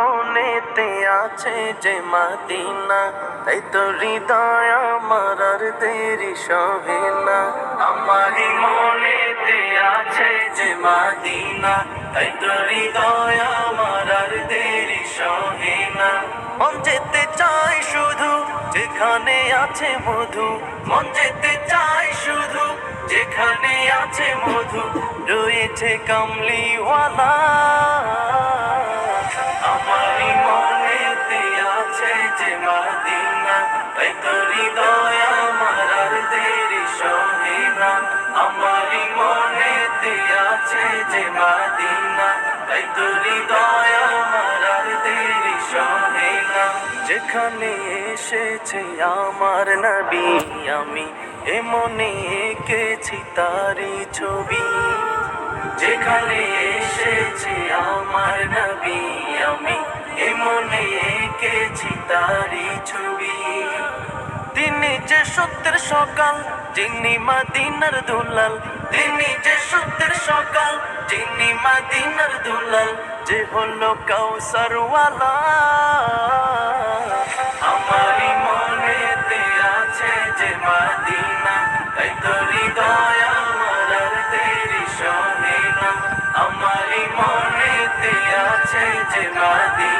মনেতে আছে যে মাদিনা, তাই তো হৃদয় আমার আর দেরি সহে না। আমারই মনেতে আছে যে মাদিনা, তাই তো হৃদয় আমার আর দেরি সহে না। মন যেতে চাই শুধু যেখানে আছে মধু, মন যেতে চাই শুধু যেখানে আছে মধু, রয়েছে কামলিওয়ালা। যে মাদিনা তাই তো হৃদয় আমার আর দেরি সহে না আমারই মনেতে আছে যে মাদিনা তাই তো হৃদয় আমার আর দেরি সহে না যেখানে এসেছে আমার নবী, আমি এ মনে এঁকেছি তারি ছবি। যেখানে এসেছে আমার নবী, আমি এ মনে এঁকেছি তারি ছবি। তিনি যে সত্যের সকাল, যিনি মাদিনার দুলাল। তিনি যে সত্যের সকাল, যিনি মাদিনার দুলাল। যে হলো কাউসারওয়ালা। আমারই মনেতে আছে যে মাদিনা, তাই তো হৃদয় আমার দেরি সহে না। আমারই মনেতে আছে যে মাদিনা।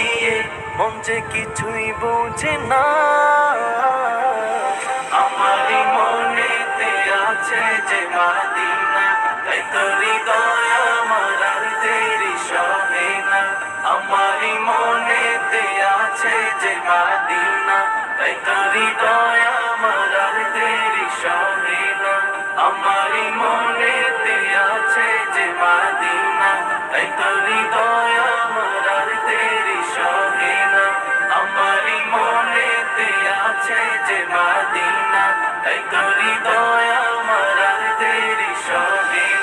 দিয়ে মন যে কিছুই বোঝে না। আমারই মনেতে আছে যে মাদিনা তাই তো হৃদয় আমার আর দেরি সহে না। আমারই মনেতে আছে যে মাদিনা তাই তো হৃদয় I don't need Dorito.